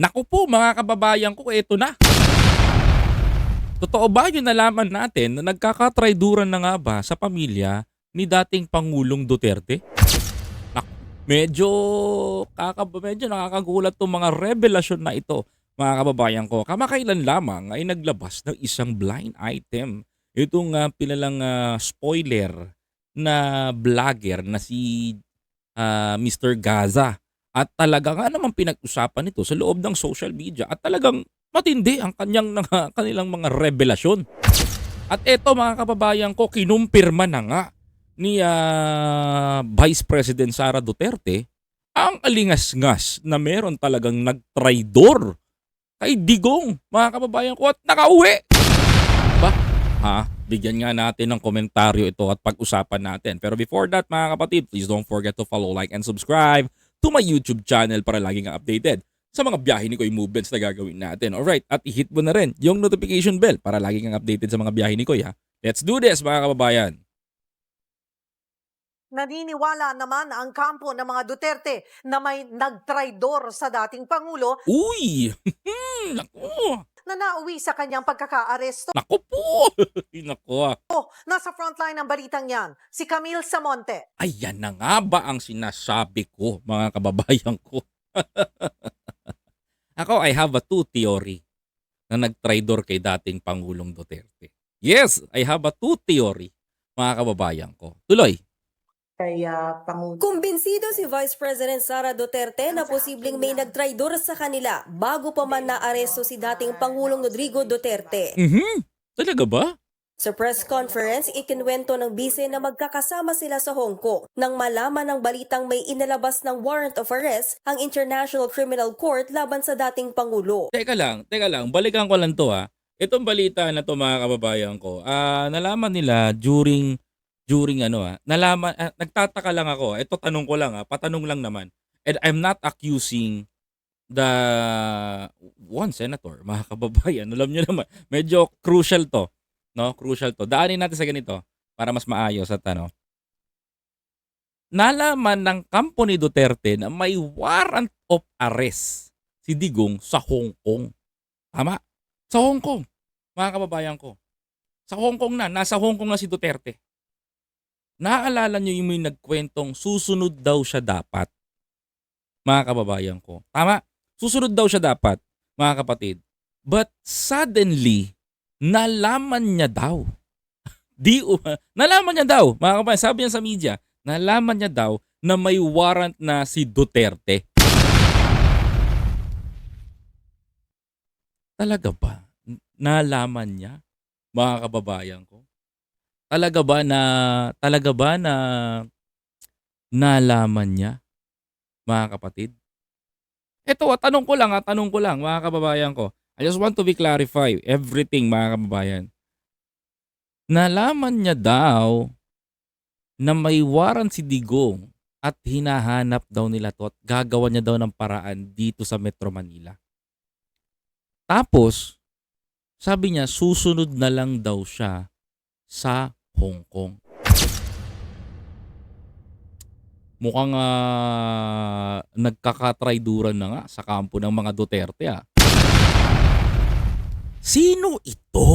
Naku po mga kababayan ko, eto na. Totoo ba yung nalaman natin na nagkakatrayduran na nga ba sa pamilya ni dating Pangulong Duterte? Naku, medyo, kakab medyo nakakagulat tong mga revelasyon na ito mga kababayan ko. Kamakailan lamang ay naglabas ng isang blind item. Itong uh, pinalang uh, spoiler na vlogger na si uh, Mr. Gaza. At talaga nga naman pinag-usapan ito sa loob ng social media at talagang matindi ang kanyang mga, kanilang mga revelasyon. At eto mga kababayan ko, kinumpirma na nga ni uh, Vice President Sara Duterte ang alingas-ngas na meron talagang nagtraidor kay Digong, mga kababayan ko, at nakauwi. Ba? Ha? Bigyan nga natin ng komentaryo ito at pag-usapan natin. Pero before that, mga kapatid, please don't forget to follow, like, and subscribe to my YouTube channel para laging updated sa mga biyahe ni Koy movements na gagawin natin. Alright, at i-hit mo na rin yung notification bell para lagi kang updated sa mga biyahe ni Koy ha. Let's do this mga kababayan. Naniniwala naman ang kampo ng mga Duterte na may nagtraidor sa dating Pangulo Uy! Naku! na nauwi sa kanyang pagkakaaresto. Naku po! Naku ah. Nasa frontline ng balitang yan, si Camille Samonte. Ayan na nga ba ang sinasabi ko mga kababayan ko? Ako, I have a two theory na nagtraidor kay dating Pangulong Duterte. Yes, I have a two theory mga kababayan ko. Tuloy. Kaya Pangulo. Kumbinsido si Vice President Sara Duterte na posibleng may nagtraidor sa kanila bago pa man naaresto si dating Pangulong Rodrigo Duterte. Mhm. Talaga ba? Sa press conference, ikinwento ng bise na magkakasama sila sa Hong Kong nang malaman ng balitang may inalabas ng warrant of arrest ang International Criminal Court laban sa dating Pangulo. Teka lang, teka lang. Balikan ko lang to ha. Itong balita na to mga kababayan ko, ah nalaman nila during during ano ah, nalaman ah, nagtataka lang ako. Ito tanong ko lang ah, patanong lang naman. And I'm not accusing the one senator, mga kababayan. Alam niyo naman, medyo crucial to. No, crucial to. Daanin natin sa ganito para mas maayos at ano. Nalaman ng kampo ni Duterte na may warrant of arrest si Digong sa Hong Kong. Tama? Sa Hong Kong. Mga kababayan ko. Sa Hong Kong na. Nasa Hong Kong na si Duterte. Naaalala niyo yung may nagkwentong susunod daw siya dapat. Mga kababayan ko. Tama? Susunod daw siya dapat. Mga kapatid. But suddenly, nalaman niya daw. Di, nalaman niya daw. Mga kababayan, sabi niya sa media, nalaman niya daw na may warrant na si Duterte. Talaga ba? Nalaman niya? Mga kababayan ko? Talaga ba na talaga ba na nalaman niya? Mga kapatid? Ito, ah, tanong ko lang, ah, tanong ko lang mga kababayan ko. I just want to be clarify everything mga kababayan. Nalaman niya daw na may warrant si Digong at hinahanap daw nila to at gagawa niya daw ng paraan dito sa Metro Manila. Tapos, sabi niya susunod na lang daw siya sa Hong Kong. Mukhang uh, nagkakatrayduran na nga sa kampo ng mga Duterte ah. Sino ito?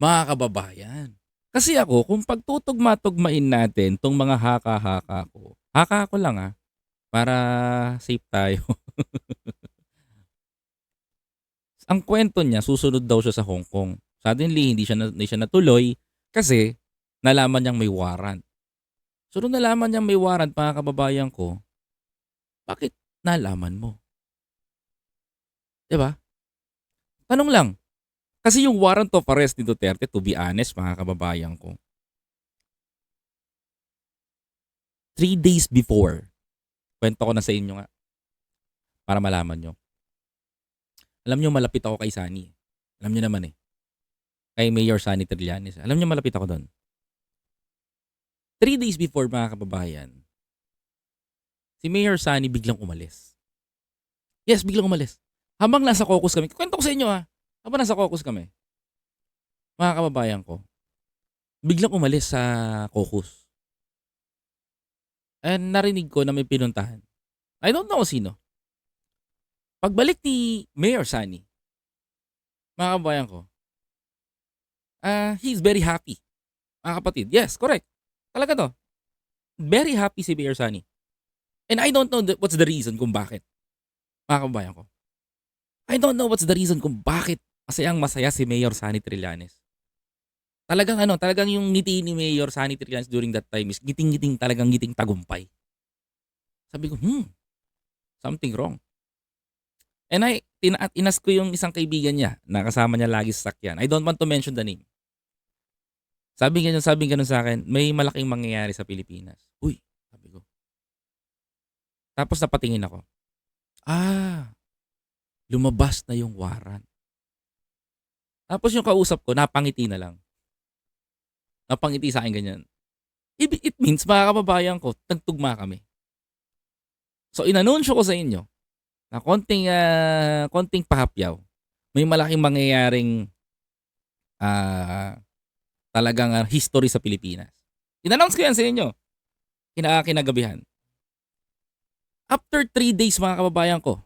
Mga kababayan. Kasi ako, kung pagtutugma-tugmain natin tong mga haka-haka ko, haka ko lang ah, para safe tayo. Ang kwento niya, susunod daw siya sa Hong Kong. Suddenly, hindi siya, na, hindi siya natuloy kasi nalaman niyang may warrant. So, nung nalaman niyang may warrant, mga kababayan ko, bakit nalaman mo? ba? Tanong lang. Kasi yung warrant of arrest ni Duterte, to be honest, mga kababayan ko, three days before, kwento ko na sa inyo nga, para malaman nyo. Alam nyo, malapit ako kay Sunny. Alam nyo naman eh. Kay Mayor Sunny Trillanes. Alam nyo, malapit ako doon. Three days before, mga kababayan, si Mayor Sunny biglang umalis. Yes, biglang umalis. Habang nasa caucus kami, kwento ko sa inyo ha, habang nasa caucus kami, mga kababayan ko, biglang umalis sa caucus. And narinig ko na may pinuntahan. I don't know sino. pagbalik ni Mayor Sani, mga kabayan ko, ah he's very happy. Mga kapatid, yes, correct. Talaga to. Very happy si Mayor Sani. And I don't know the- what's the reason kung bakit. Mga kabayan ko. I don't know what's the reason kung bakit masayang masaya si Mayor Sani Trillanes. Talagang ano, talagang yung ngiti ni Mayor Sani Trillanes during that time is ngiting-ngiting talagang ngiting tagumpay. Sabi ko, hmm, something wrong. And I, tina- inas ko yung isang kaibigan niya na kasama niya lagi sa sakyan. I don't want to mention the name. Sabi ganyan, sabi ganun sa akin, may malaking mangyayari sa Pilipinas. Uy, sabi ko. Tapos napatingin ako. Ah, lumabas na yung warrant. Tapos yung kausap ko, napangiti na lang. Napangiti sa akin ganyan. It, it means, mga kababayan ko, nagtugma kami. So, inanunsyo ko sa inyo na konting, ah, konting pahapyaw. May malaking mangyayaring ah, talagang ah, history sa Pilipinas. Inannounce ko yan sa inyo. Kina, kinagabihan. After three days, mga kababayan ko,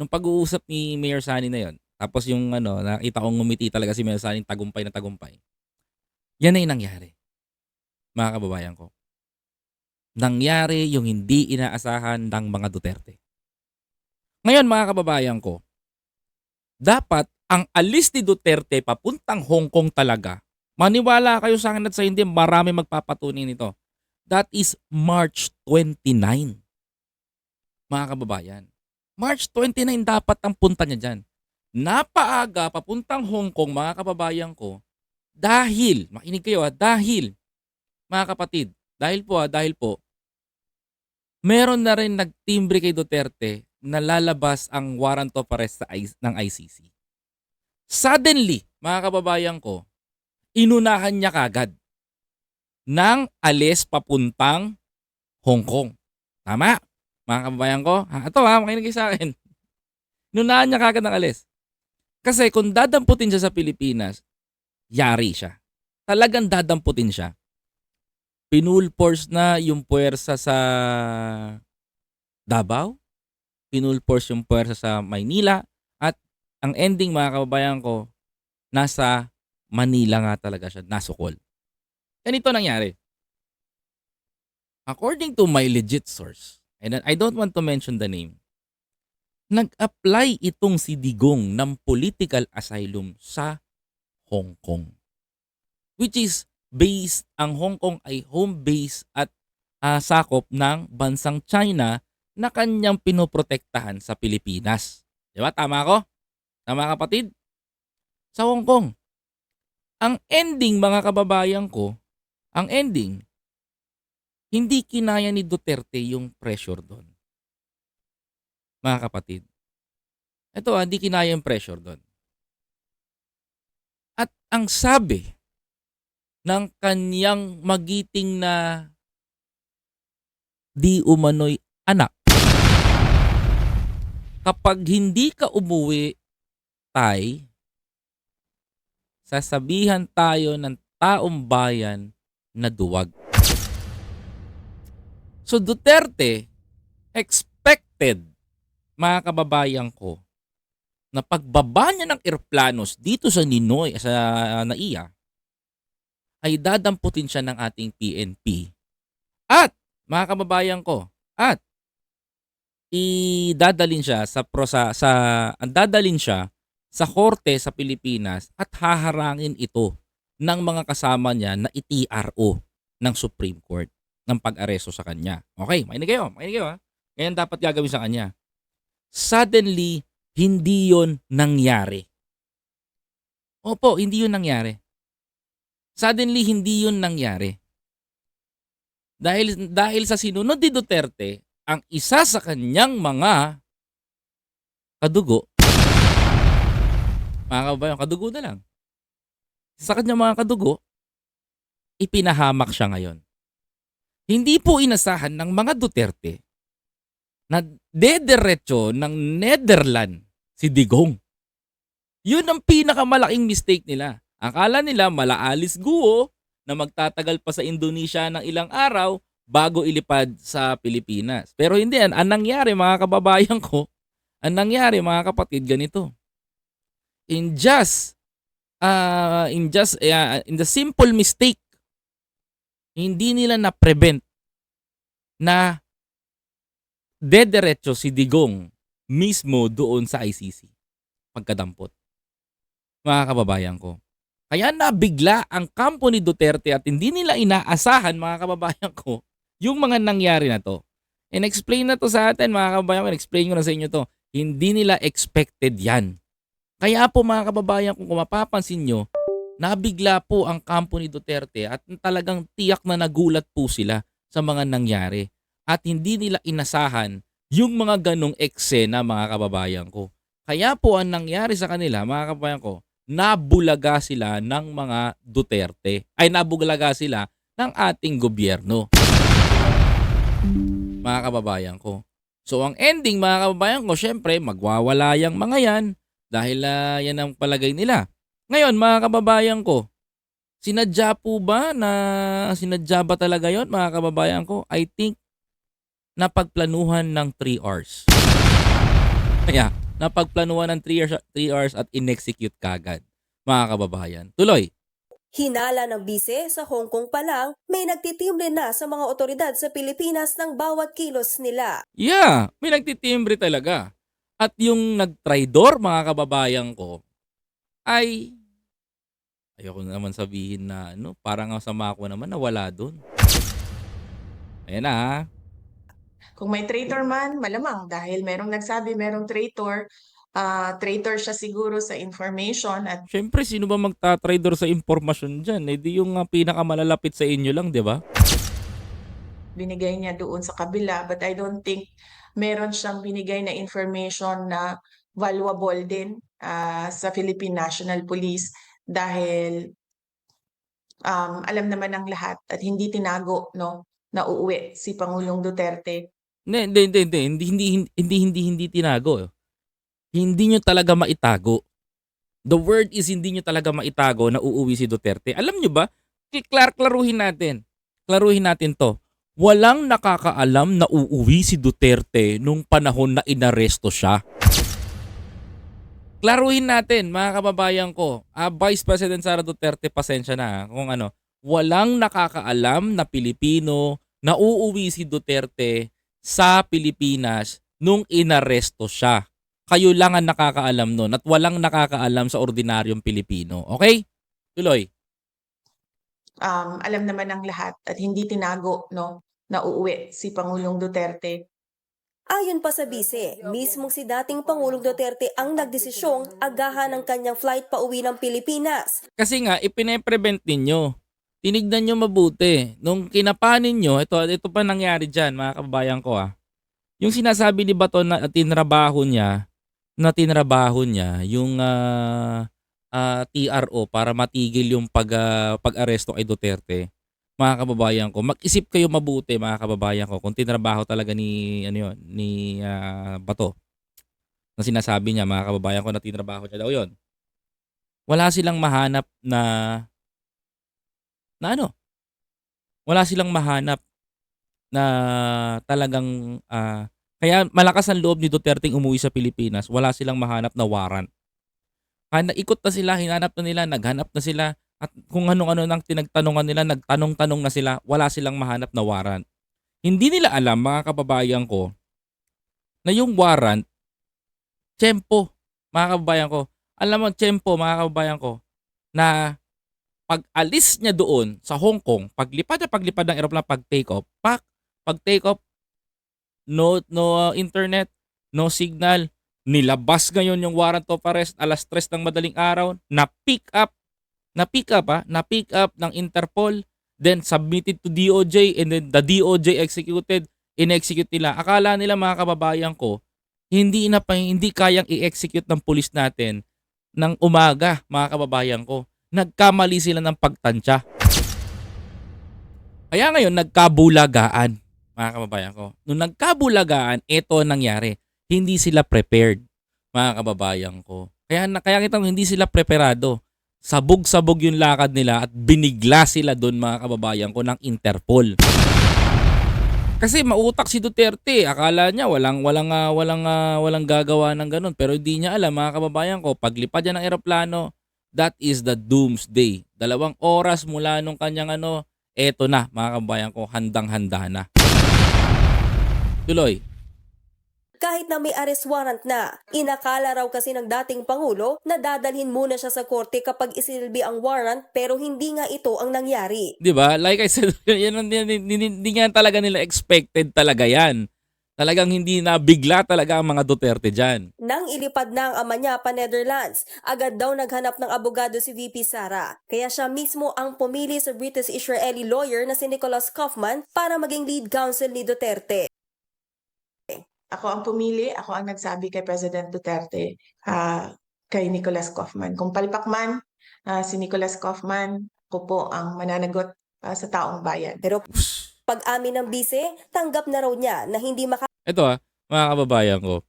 nung pag-uusap ni Mayor Sani na yon, tapos yung ano, nakita kong ngumiti talaga si Mayor Sani tagumpay na tagumpay. Yan na yung nangyari. Mga kababayan ko. Nangyari yung hindi inaasahan ng mga Duterte. Ngayon mga kababayan ko, dapat ang alis ni Duterte papuntang Hong Kong talaga. Maniwala kayo sa akin at sa hindi, marami magpapatunay nito. That is March 29. Mga kababayan. March 29 dapat ang punta niya dyan. Napaaga papuntang Hong Kong mga kababayan ko dahil, makinig kayo ha, dahil, mga kapatid, dahil po ha, dahil po, meron na rin nagtimbre kay Duterte na lalabas ang warrant of arrest sa ng ICC. Suddenly, mga kababayan ko, inunahan niya kagad ng alis papuntang Hong Kong. Tama? Mga kababayan ko, ha, ito ha, makinig sa akin. Inunahan niya kagad ng alis. Kasi kung dadamputin siya sa Pilipinas, yari siya. Talagang dadamputin siya. Pinulforce na yung puwersa sa Davao, pinulforce yung puwersa sa Maynila, at ang ending mga kababayan ko, nasa Manila nga talaga siya, nasukol. Ganito nangyari. According to my legit source, and I don't want to mention the name, nag-apply itong si Digong ng political asylum sa Hong Kong. Which is based, ang Hong Kong ay home base at ah, sakop ng bansang China na kanyang pinoprotektahan sa Pilipinas. Di ba? Tama ako? Tama kapatid? Sa Hong Kong. Ang ending mga kababayan ko, ang ending, hindi kinaya ni Duterte yung pressure doon. Mga kapatid. Ito, ah, hindi kinaya yung pressure doon. At ang sabi ng kanyang magiting na di umano'y anak, kapag hindi ka umuwi, tay, sasabihan tayo ng taong bayan na duwag. So Duterte expected, mga kababayan ko, na pagbaba niya ng airplanos dito sa Ninoy, sa NAIA, ay dadamputin siya ng ating PNP. At, mga kababayan ko, at idadalin siya sa prosa sa ang dadalin siya sa korte sa Pilipinas at haharangin ito ng mga kasama niya na iTRO ng Supreme Court ng pag-aresto sa kanya. Okay, makinig kayo, makinig kayo ha. Ngayon dapat gagawin sa kanya. Suddenly, hindi yon nangyari. Opo, hindi yun nangyari. Suddenly, hindi yun nangyari. Dahil, dahil sa sinunod ni Duterte, ang isa sa kanyang mga kadugo, mga kababayan, kadugo na lang. Sa kanyang mga kadugo, ipinahamak siya ngayon. Hindi po inasahan ng mga Duterte na dederecho ng Netherland si Digong. Yun ang pinakamalaking mistake nila. Akala nila malaalis guo na magtatagal pa sa Indonesia ng ilang araw bago ilipad sa Pilipinas. Pero hindi yan. Ang nangyari mga kababayan ko, Ang nangyari mga kapatid ganito. In just uh, in just uh, in the simple mistake hindi nila na prevent na dederecho si Digong mismo doon sa ICC pagkadampot. Mga kababayan ko. Kaya nabigla ang kampo ni Duterte at hindi nila inaasahan mga kababayan ko yung mga nangyari na to. And explain na to sa atin mga kababayan ko, explain ko na sa inyo to. Hindi nila expected yan. Kaya po mga kababayan kung mapapansin nyo, nabigla po ang kampo ni Duterte at talagang tiyak na nagulat po sila sa mga nangyari. At hindi nila inasahan yung mga ganong eksena mga kababayan ko. Kaya po ang nangyari sa kanila mga kababayan ko, nabulaga sila ng mga Duterte. Ay nabulaga sila ng ating gobyerno. Mga kababayan ko. So ang ending mga kababayan ko, syempre magwawala yung mga yan dahil ah, yan ang palagay nila. Ngayon mga kababayan ko, sinadya po ba na sinadya ba talaga yon mga kababayan ko? I think napagplanuhan ng 3 hours. Kaya napagplanuhan ng 3 hours, 3 hours at inexecute kagad mga kababayan. Tuloy. Hinala ng bise sa Hong Kong pa lang, may nagtitimbre na sa mga otoridad sa Pilipinas ng bawat kilos nila. Yeah, may nagtitimbre talaga. At yung nagtraidor mga kababayan ko ay ayoko na naman sabihin na ano, parang ang sama ko naman na wala doon. Ayan na ha. Kung may traitor man, malamang dahil merong nagsabi merong traitor, ah traitor siya siguro sa information at Siyempre, sino ba magtatraidor sa impormasyon dyan? Eh di yung uh, pinakamalalapit sa inyo lang, di ba? binigay niya doon sa kabila. But I don't think meron siyang binigay na information na valuable din uh, sa Philippine National Police dahil um, alam naman ng lahat at hindi tinago no na uuwi si Pangulong Duterte. Hindi, hindi, hindi, hindi, hindi, hindi, hindi, hindi tinago. Hindi nyo talaga maitago. The word is hindi nyo talaga maitago na uuwi si Duterte. Alam nyo ba? Klar-klaruhin natin. Klaruhin natin to. Walang nakakaalam na uuwi si Duterte nung panahon na inaresto siya. Klaruhin natin, mga kababayan ko. Ah, Vice President Sara Duterte, pasensya na ah, kung ano. Walang nakakaalam na Pilipino na uuwi si Duterte sa Pilipinas nung inaresto siya. Kayo lang ang nakakaalam nun at walang nakakaalam sa ordinaryong Pilipino. Okay? Tuloy. Um, alam naman ng lahat at hindi tinago no na uuwi si Pangulong Duterte Ayon pa sa bise, mismong si dating Pangulong Duterte ang nagdesisyong agahan ng kanyang flight pa uwi ng Pilipinas. Kasi nga, ipine-prevent ninyo. Tinignan nyo mabuti. Nung kinapanin nyo, ito, ito pa nangyari dyan, mga kababayan ko ah. Yung sinasabi ni Bato na tinrabaho niya, na tinrabaho niya, yung ah, ah, TRO para matigil yung pag, ah, pag-aresto kay Duterte. Mga kababayan ko, mag-isip kayo mabuti mga kababayan ko kung tinrabaho talaga ni ano yun, ni ah, Bato. Na sinasabi niya mga kababayan ko na tinrabaho niya daw yon. Wala silang mahanap na na ano? Wala silang mahanap na talagang ah, kaya malakas ang loob ni Duterte umuwi sa Pilipinas. Wala silang mahanap na warrant. Kaya naikot na sila, hinanap na nila, naghanap na sila at kung anong-ano nang tinagtanungan nila, nagtanong-tanong na sila, wala silang mahanap na warrant. Hindi nila alam mga kababayan ko na yung warrant tsempo, mga kababayan ko. Alam mo, tsempo, mga kababayan ko, na pag alis niya doon sa Hong Kong, paglipad na paglipad ng aeroplano, pag take off, pak, pag take off, no, no internet, no signal, nilabas ngayon yung warrant of arrest alas 3 ng madaling araw, na pick up, na pick up ha, na pick up ng Interpol, then submitted to DOJ and then the DOJ executed, in-execute nila. Akala nila mga kababayan ko, hindi na pa, hindi kayang i-execute ng pulis natin ng umaga, mga kababayan ko. Nagkamali sila ng pagtansya. Kaya ngayon, nagkabulagaan, mga kababayan ko. Nung nagkabulagaan, ito ang nangyari. Hindi sila prepared, mga kababayan ko. Kaya, kaya kitang hindi sila preparado. Sabog-sabog yung lakad nila at binigla sila doon, mga kababayan ko, ng Interpol. Kasi mautak si Duterte. Akala niya walang walang ah, walang ah, walang gagawa ng ganun pero hindi niya alam mga kababayan ko paglipad niya ng eroplano that is the doomsday. Dalawang oras mula nung kanyang ano, eto na mga kababayan ko, handang-handa na. Tuloy. Kahit na may arrest warrant na, inakala raw kasi ng dating Pangulo na dadalhin muna siya sa korte kapag isilbi ang warrant pero hindi nga ito ang nangyari. 'Di ba? Like I said, yan ang- yan- hindi, nga talaga nila expected talaga 'yan. Talagang hindi na bigla talaga ang mga Duterte diyan. Nang ilipad na ang ama niya pa Netherlands, agad daw naghanap ng abogado si VP Sara. Kaya siya mismo ang pumili sa British Israeli lawyer na si Nicholas Kaufman para maging lead counsel ni Duterte. Ako ang pumili, ako ang nagsabi kay President Duterte, ah, kay Nicolas Kaufman. Kung palpak man, ah, si Nicolas Kaufman, ako po ang mananagot ah, sa taong bayan. Pero pag amin ng bise, tanggap na raw niya na hindi maka Ito ah, mga kababayan ko.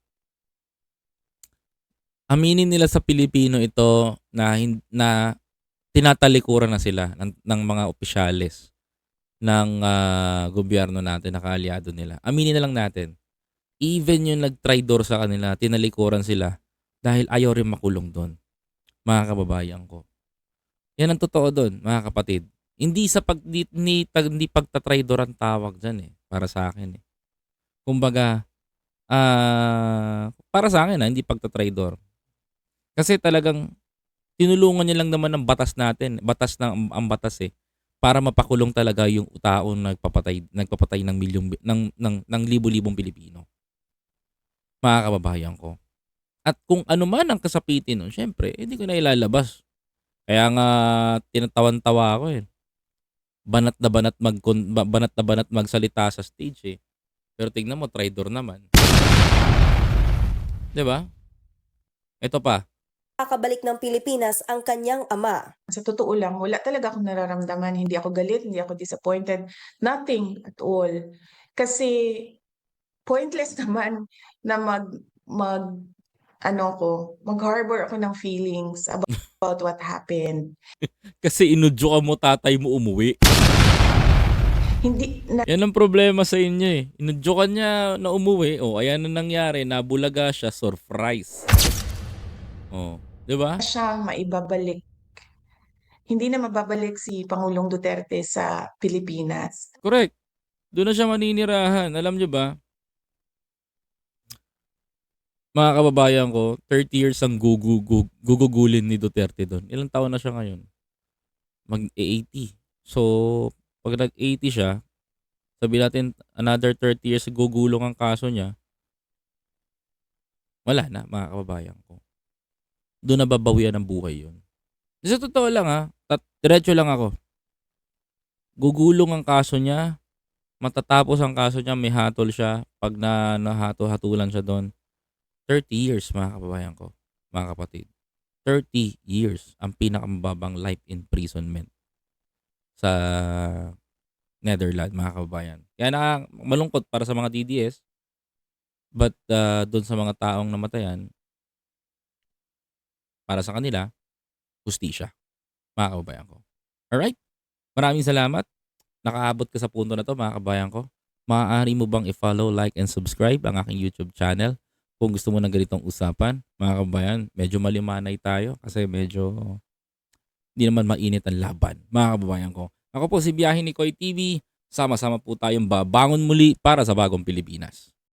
Aminin nila sa Pilipino ito na na tinatalikuran na sila ng, ng mga opisyales ng ah, gobyerno natin, na kaalyado nila. Aminin na lang natin. Even yung nag-traitor sa kanila, tinalikuran sila dahil ayaw rin makulong doon. Mga kababayan ko. Yan ang totoo doon, mga kapatid. Hindi sa pag di, ni, tag- hindi pagtatraidor ang tawag diyan eh para sa akin eh. Kumbaga ah para sa akin ah, hindi pagtatraidor. Kasi talagang tinulungan niya lang naman ng batas natin, batas ng ang batas eh para mapakulong talaga yung taong nagpapatay nagpapatay ng milyong ng ng, ng libo-libong Pilipino. Mga kababayan ko. At kung ano man ang kasapitin nun, syempre, hindi ko na ilalabas. Kaya nga tinatawan-tawa ako eh banat na banat mag banat na banat magsalita sa stage eh. Pero tingnan mo, traitor naman. 'Di ba? Ito pa. kakabalik ng Pilipinas ang kanyang ama. Sa totoo lang, wala talaga akong nararamdaman. Hindi ako galit, hindi ako disappointed. Nothing at all. Kasi pointless naman na mag, mag, ano ko, mag-harbor ako ng feelings about, about what happened. Kasi inudyo ka mo tatay mo umuwi. Hindi na Yan ang problema sa inyo eh. Inudyo ka niya na umuwi. O, ayan na nangyari. Nabulaga siya. Surprise. O, di ba? siya maibabalik. Hindi na mababalik si Pangulong Duterte sa Pilipinas. Correct. Doon na siya maninirahan. Alam niyo ba? Mga kababayan ko, 30 years ang gugugu- gugugulin ni Duterte doon. Ilang taon na siya ngayon? Mag-80. So, pag nag-80 siya, sabi natin another 30 years gugulong ang kaso niya, wala na mga kababayan ko. Doon na babawian ng buhay yun. Sa totoo lang ha, tat- diretso lang ako. Gugulong ang kaso niya, matatapos ang kaso niya, may hatol siya, pag na nahato-hatulan siya doon, 30 years mga kababayan ko, mga kapatid. 30 years ang pinakamababang life imprisonment sa Netherlands, mga kababayan. Kaya na malungkot para sa mga DDS, but uh, doon sa mga taong namatayan, para sa kanila, justisya, mga kababayan ko. Alright? Maraming salamat. Nakaabot ka sa punto na to, mga kabayan ko. Maaari mo bang i-follow, like, and subscribe ang aking YouTube channel? Kung gusto mo ng ganitong usapan, mga kabayan, medyo malimanay tayo kasi medyo hindi naman mainit ang laban, mga kababayan ko. Ako po si Biyahe ni Koy TV. Sama-sama po tayong babangon muli para sa bagong Pilipinas.